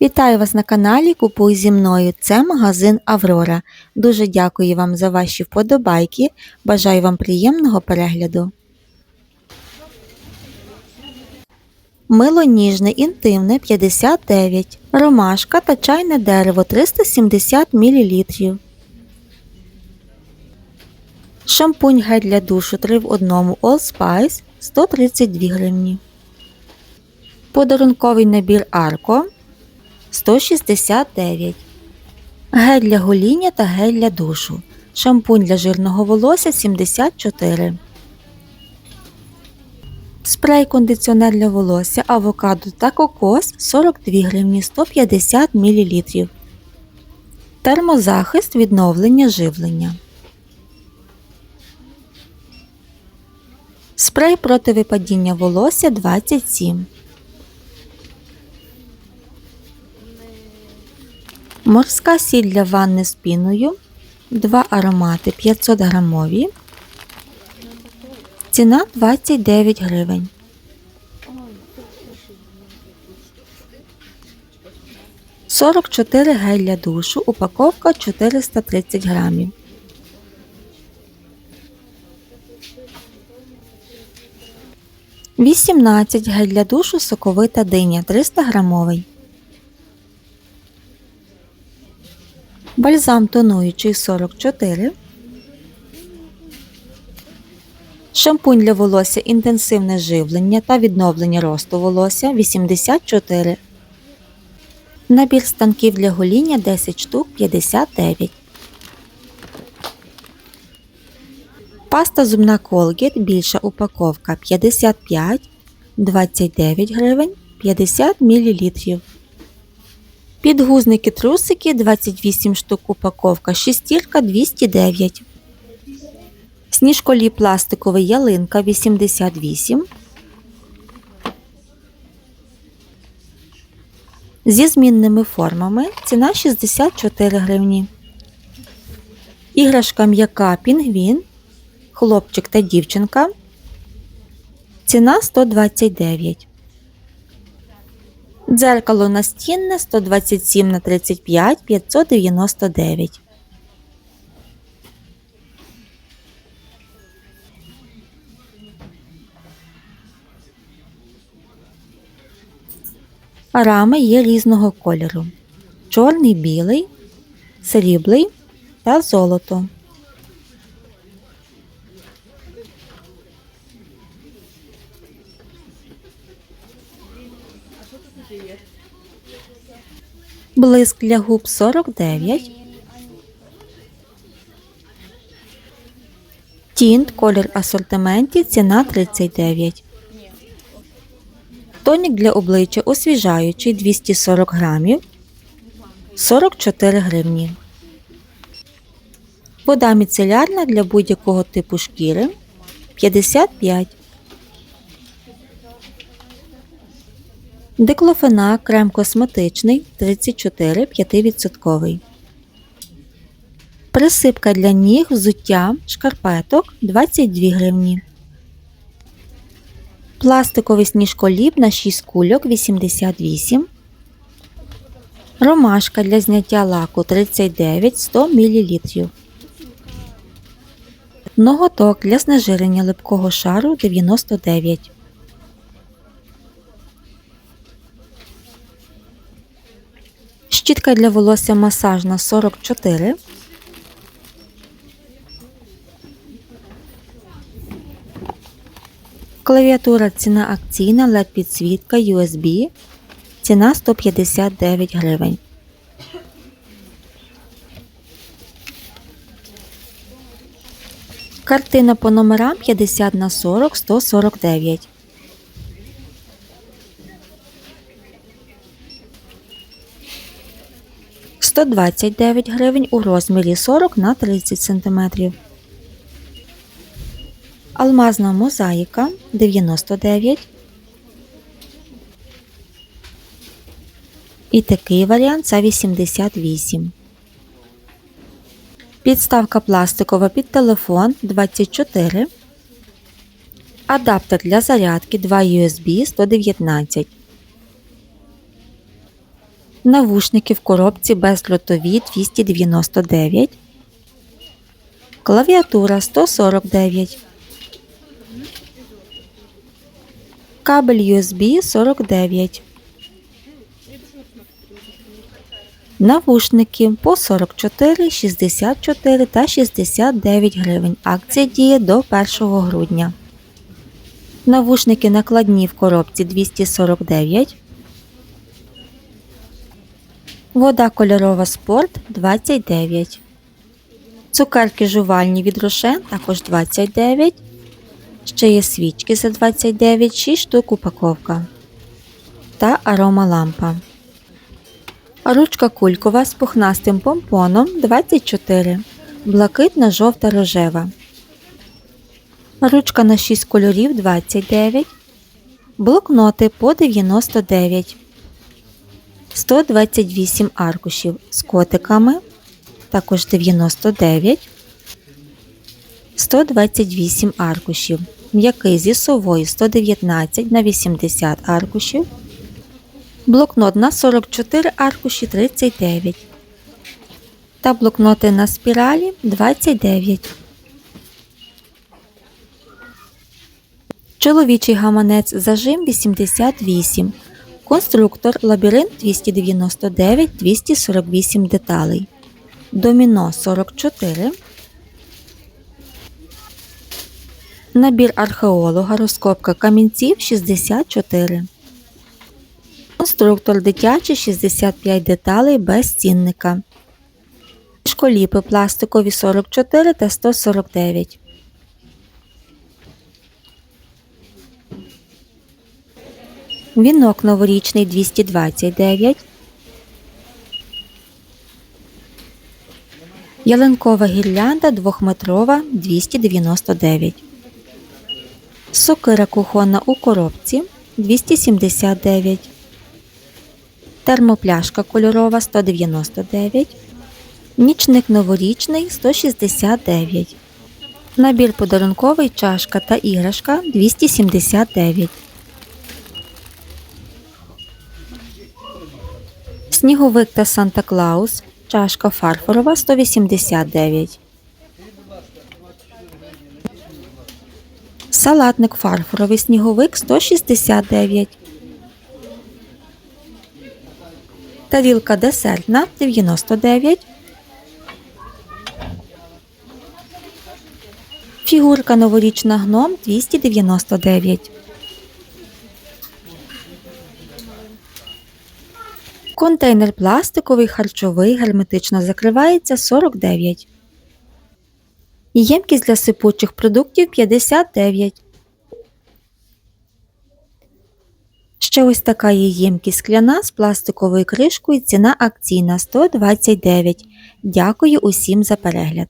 Вітаю вас на каналі Купуй зі мною. Це магазин Аврора. Дуже дякую вам за ваші вподобайки. Бажаю вам приємного перегляду. Мило ніжне, інтимне 59, ромашка та чайне дерево 370 мл. Шампунь гель для душу 3 в 1 All Spice 132 гривні. Подарунковий набір Арко 169. Гель для гоління та гель для душу. Шампунь для жирного волосся 74. Спрей кондиціонер для волосся, авокадо та кокос 42 гривні 150 мл. Термозахист відновлення живлення. Спрей проти випадіння волосся 27. Морська сіль для ванни з піною. Два аромати 500 грамові. Ціна 29 гривень. Сорок гель для душу. Упаковка 430 грамів. Вісімнадцять гель для душу соковита диня 300 грамовий. Бальзам тонуючий 44. Шампунь для волосся інтенсивне живлення та відновлення росту волосся 84. Набір станків для гоління 10 штук 59. Паста зубна Colgate більша упаковка 55, 29 гривень 50 мл. Підгузники трусики 28 штук упаковка, шестірка 209. Сніжколі пластиковий ялинка 88. Зі змінними формами ціна 64 гривні. Іграшка м'яка пінгвін. Хлопчик та дівчинка. Ціна 129. Дзеркало настінне 127 на 35 599. Рами є різного кольору: чорний, білий, сріблий та золото. Блиск для губ 49. Тінт, колір асортименті, ціна 39. Тонік для обличчя освіжаючий 240 грамів 44 гривні. Вода міцелярна для будь-якого типу шкіри 55. Диклофенак крем косметичний 34 5%. Присипка для ніг, взуття, шкарпеток 22 гривні. Пластиковий сніжколіп на 6 кульок 88. Ромашка для зняття лаку 39 100 мл. Ноготок для знежирення липкого шару 99 Щітка для волосся масажна 44. Клавіатура ціна акційна LED підсвітка USB. Ціна 159 гривень. Картина по номерам 50 на 40 149. – 129 гривень у розмірі 40 на 30 см. Алмазна мозаїка 99. І такий варіант це 88. Підставка пластикова під телефон 24. Адаптер для зарядки 2 USB 119. Навушники в коробці бездротові 299. Клавіатура 149. Кабель USB 49. Навушники по 44, 64 та 69 гривень. Акція діє до 1 грудня. Навушники накладні в коробці 249. Вода кольорова спорт 29. Цукерки жувальні від Рошен також 29. Ще є свічки за 29, 6 штук упаковка. Та аромалампа. Ручка кулькова з пухнастим помпоном 24. Блакитна жовта рожева. Ручка на 6 кольорів 29. Блокноти по 99. 128 аркушів з котиками. Також 99. 128 аркушів. М'який зі совою 119 на 80 аркушів. Блокнот на 44 аркуші 39. Та блокноти на спіралі 29. Чоловічий гаманець зажим 88. Конструктор лабіринт 299 248 деталей. Доміно 44. Набір археолога розкопка камінців 64. Конструктор дитячий 65 деталей без цінника. Школіпи пластикові 44 та 149. Вінок новорічний 229. Ялинкова гірлянда двохметрова 299. Сокира кухонна у коробці 279. Термопляшка кольорова 199. Нічник новорічний 169. Набір подарунковий чашка та іграшка 279. Сніговик та Санта Клаус. Чашка фарфорова 189. Салатник фарфоровий сніговик 169. Тарілка десертна 99. Фігурка новорічна гном 299. Контейнер пластиковий, харчовий, герметично закривається 49. Ємкість для сипучих продуктів 59. Ще ось така є ємкість скляна з пластиковою кришкою. Ціна акційна 129. Дякую усім за перегляд.